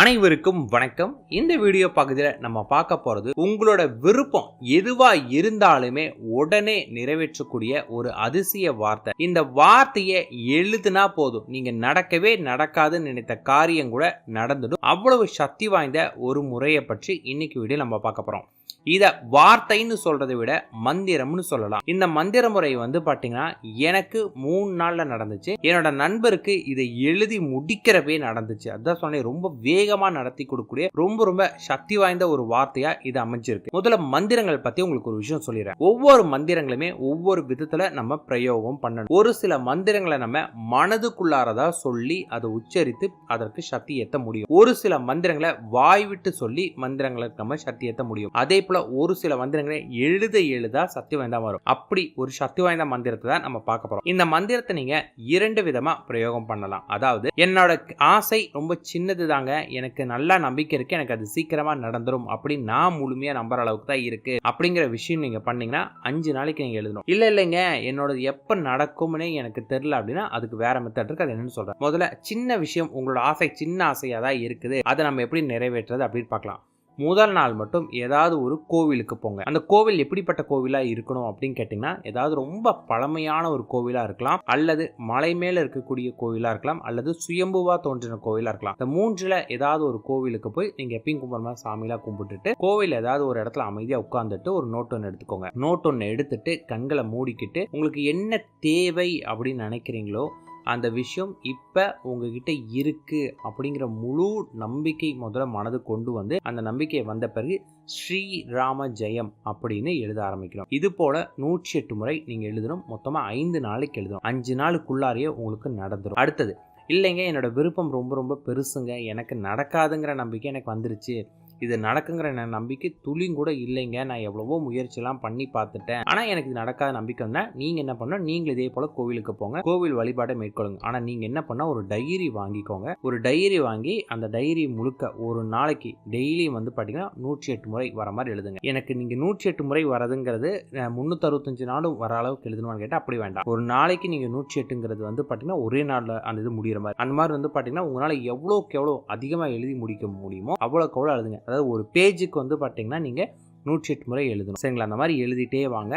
அனைவருக்கும் வணக்கம். இந்த வீடியோ பகுதியில் நம்ம பார்க்க போகிறது உங்களோட விருப்பம் எதுவாக இருந்தாலுமே உடனே நிறைவேற்றக்கூடிய ஒரு அதிசய வார்த்தை. இந்த வார்த்தையை எழுதுனா போதும். நீங்கள் நடக்கவே நடக்காதுன்னு நினைத்த காரியம் கூட நடந்துடும். அவ்வளவு சக்தி வாய்ந்த ஒரு முறையை பற்றி இன்னைக்கு வீடியோ நம்ம பார்க்க போகிறோம் இதை வார்த்தைன்னு சொல்றதை விட மந்திரம்னு சொல்லலாம். இந்த மந்திர முறை வந்து பாத்தீங்கன்னா எனக்கு மூணு நாள்ல நடந்துச்சு. என்னோட நண்பருக்கு இதை எழுதி முடிக்கிறப்பே நடந்துச்சு. அதான் சொன்னேன் ரொம்ப வேகமா நடத்தி கொடுக்கக்கூடிய ரொம்ப ரொம்ப சக்தி வாய்ந்த ஒரு வார்த்தையா இது அமைஞ்சிருக்கு. முதல்ல மந்திரங்கள் பத்தி உங்களுக்கு ஒரு விஷயம் சொல்லிடுறேன். ஒவ்வொரு மந்திரங்களுமே ஒவ்வொரு விதத்துல நம்ம பிரயோகம் பண்ணணும். ஒரு சில மந்திரங்களை நம்ம மனதுக்குள்ளாரதா சொல்லி அதை உச்சரித்து அதற்கு சக்தி ஏற்ற முடியும். ஒரு சில மந்திரங்களை வாய் விட்டு சொல்லி மந்திரங்களுக்கு நம்ம சக்தி ஏற்ற முடியும். அதே போல ஒரு சில மந்திரங்களை எழுத எழுதா சக்தி வாய்ந்தா வரும் அப்படி ஒரு சக்தி வாய்ந்த மந்திரத்தை தான் நம்ம பார்க்க போறோம். இந்த மந்திரத்தை நீங்க இரண்டு விதமா பிரயோகம் பண்ணலாம். அதாவது என்னோட ஆசை ரொம்ப சின்னது தாங்க எனக்கு நல்லா நம்பிக்கை இருக்கு. எனக்கு அது சீக்கிரமா நடந்துரும் அப்படின்னு நான் முழுமையா நம்புற அளவுக்கு தான் இருக்கு அப்படிங்கிற விஷயம் நீங்க பண்ணீங்கன்னா அஞ்சு நாளைக்கு நீங்க எழுதணும். இல்ல இல்லைங்க. என்னோட எப்ப நடக்கும்னே எனக்கு தெரியல அப்படின்னா அதுக்கு வேற மெத்தட் இருக்கு. அது என்னன்னு சொல்றேன். முதல்ல சின்ன விஷயம் உங்களோட ஆசை சின்ன ஆசையாதான் இருக்குது. அதை நம்ம எப்படி நிறைவேற்றுறது அப்படின்னு பார்க்கலாம். முதல் நாள் மட்டும் ஏதாவது ஒரு கோவிலுக்கு போங்க. அந்த கோவில் எப்படிப்பட்ட கோவிலாக இருக்கணும் அப்படின்னு கேட்டிங்கன்னா ஏதாவது ரொம்ப பழமையான ஒரு கோவிலாக இருக்கலாம் அல்லது மலை மேலே இருக்கக்கூடிய கோவிலாக இருக்கலாம் அல்லது சுயம்புவா தோன்றின கோவிலாக இருக்கலாம். இந்த மூன்றில் ஏதாவது ஒரு கோவிலுக்கு போய் நீங்கள் எப்பயும் கும்பிட்ற மாதிரி சாமியெல்லாம் கும்பிட்டுட்டு கோவில் ஏதாவது ஒரு இடத்துல அமைதியாக உட்காந்துட்டு ஒரு நோட் ஒன்று எடுத்துக்கோங்க. நோட் ஒன்று எடுத்துட்டு கண்களை மூடிக்கிட்டு உங்களுக்கு என்ன தேவை அப்படின்னு நினைக்கிறீங்களோ அந்த விஷயம் இப்போ உங்ககிட்ட இருக்குது அப்படிங்கிற முழு நம்பிக்கை முதல்ல மனது கொண்டு வந்து அந்த நம்பிக்கை வந்த பிறகு ஸ்ரீராம ஜெயம் அப்படின்னு எழுத ஆரம்பிக்கிறோம். இது போல நூற்றி எட்டு முறை நீங்கள் எழுதணும். மொத்தமாக ஐந்து நாளைக்கு எழுதணும். அஞ்சு நாளுக்குள்ளாரையே உங்களுக்கு நடந்துடும் அடுத்தது இல்லைங்க என்னோட விருப்பம் ரொம்ப ரொம்ப பெருசுங்க. எனக்கு நடக்காதுங்கிற நம்பிக்கை எனக்கு வந்துருச்சு. இது நடக்குங்கிற ந- நம்பிக்கை துளியும் கூட இல்லைங்க. நான் எவ்வளவோ முயற்சிலாம் பண்ணி பார்த்துட்டேன். ஆனால் எனக்கு இது நடக்காத நம்பிக்கை வந்தால் நீங்கள் என்ன பண்ணணும் நீங்கள் இதே போல் கோவிலுக்கு போங்க. கோவில் வழிபாடை மேற்கொள்ளுங்க. ஆனால் நீங்கள் என்ன பண்ணால் ஒரு டைரி வாங்கிக்கோங்க. ஒரு டைரி வாங்கி அந்த டைரி முழுக்க ஒரு நாளைக்கு டெய்லியும் வந்து பார்த்தீங்கன்னா நூற்றி எட்டு முறை வர மாதிரி எழுதுங்க. எனக்கு நீங்கள் நூற்றி எட்டு முறை வரதுங்கிறது முந்நூற்றறுபத்தஞ்சு நாளும் வர அளவுக்கு எழுதணும்னு கேட்டால் அப்படி வேண்டாம். ஒரு நாளைக்கு நீங்கள் நூற்றி எட்டுங்கிறது வந்து பார்த்தீங்கன்னா ஒரே நாளில் அந்த இது முடிகிற மாதிரி. அந்த மாதிரி வந்து பார்த்தீங்கன்னா உங்களால் எவ்வளோக்கு எவ்வளோ அதிகமாக எழுதி முடிக்க முடியுமோ அவ்வளோக்கு அவ்வளோ எழுதுங்க. அதாவது ஒரு பேஜுக்கு வந்து பார்த்தீங்கன்னா நீங்கள் நூற்றி எட்டு முறை எழுதணும். சரிங்களா? அந்த மாதிரி எழுதிட்டே வாங்க.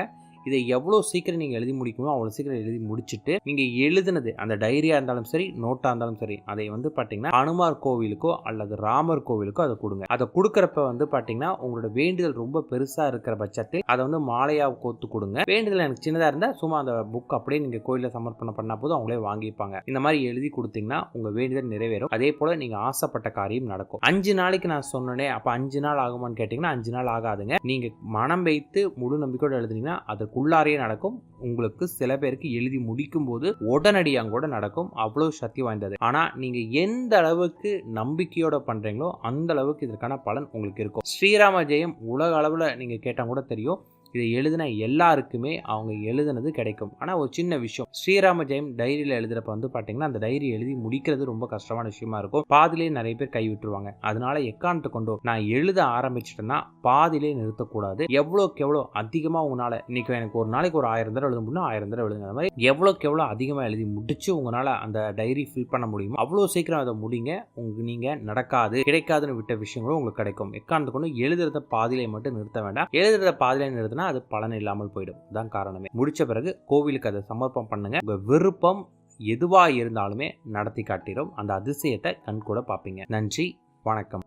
இதை எவ்வளோ சீக்கிரம் நீங்கள் எழுதி முடிக்கணும் அவ்வளோ சீக்கிரம் எழுதி முடிச்சுட்டு நீங்கள் எழுதுனது அந்த டைரியாக இருந்தாலும் சரி நோட்டாக இருந்தாலும் சரி அதை வந்து பார்த்தீங்கன்னா அனுமார் கோவிலுக்கோ அல்லது ராமர் கோவிலுக்கோ அதை கொடுங்க. அதை கொடுக்குறப்ப வந்து பார்த்தீங்கன்னா உங்களோட வேண்டுதல் ரொம்ப பெருசாக இருக்கிற பட்சத்தில் அதை வந்து மாலையாக கோத்து கொடுங்க. வேண்டுதல் எனக்கு சின்னதாக இருந்தால் சும்மா அந்த புக் அப்படியே நீங்கள் கோயிலில் சமர்ப்பணம் பண்ணால் போதும் அவங்களே வாங்கிப்பாங்க. இந்த மாதிரி எழுதி கொடுத்தீங்கன்னா உங்கள் வேண்டுதல் நிறைவேறும். அதே போல் நீங்கள் ஆசைப்பட்ட காரியம் நடக்கும். அஞ்சு நாளைக்கு நான் சொன்னேனே அப்போ அஞ்சு நாள் ஆகுமான்னு கேட்டிங்கன்னா அஞ்சு நாள் ஆகாதுங்க. நீங்கள் மனம் வைத்து முழு நம்பிக்கையோடு எழுதுனீங்கன்னா அதுக்குள்ளாரையே நடக்கும். உங்களுக்கு சில பேருக்கு எழுதி முடிக்கும் போது உடனடியாக கூட நடக்கும். அவ்வளோ சக்தி வாய்ந்தது. ஆனால் நீங்கள் எந்த அளவுக்கு நம்பிக்கையோட பண்ணுறீங்களோ அந்த அளவுக்கு இதற்கான பலன் உங்களுக்கு இருக்கும். ஸ்ரீராம ஜெயம் உலக அளவில் நீங்கள் கேட்டால் கூட தெரியும். இதை எழுதின எல்லாருக்குமே அவங்க எழுதுனது கிடைக்கும். ஆனால் ஒரு சின்ன விஷயம். ஸ்ரீராம ஜெயம் டைரியில் எழுதுறப்ப வந்து பார்த்தீங்கன்னா அந்த டைரி எழுதி முடிக்கிறது ரொம்ப கஷ்டமான விஷயமா இருக்கும். பாதிலே நிறைய பேர் கை விட்டுருவாங்க. அதனால எக்காரணத்தை கொண்டோ நான் எழுத ஆரம்பிச்சிட்டேன்னா பாதிலே நிறுத்தக்கூடாது. எவ்வளோக்கு எவ்வளோ அதிகமாக உங்களால் இன்னைக்கு எனக்கு ஒரு நாளைக்கு ஒரு ஆயிரம் தடவை எழுத முடியும் ஆயிரம் தடவை எழுதுங்க. அந்த மாதிரி எவ்வளோக்கு எவ்வளோ அதிகமாக எழுதி முடிச்சு உங்களால் அந்த டைரி ஃபில் பண்ண முடியுமோ அவ்வளோ சீக்கிரம் அதை முடிங்க. உங்களுக்கு நீங்கள் நடக்காது. கிடைக்காதுன்னு விட்ட விஷயங்களும் உங்களுக்கு கிடைக்கும். எக்காரணத்தை கொண்டு எழுதுறத பாதியிலே மட்டும் நிறுத்த வேண்டாம். எழுதுறத பாதியிலே நிறுத்தினா அது பலன் இல்லாமல் போயிடும். தான் காரணமே. முடிச்ச பிறகு கோவிலுக்கு அதை சமர்ப்பம் பண்ணுங்க. உங்கள் விருப்பம் எதுவாக இருந்தாலுமே நடத்தி காட்டிடும் அந்த அதிசயத்தை கண் கூட பார்ப்பீங்க. நன்றி. வணக்கம்.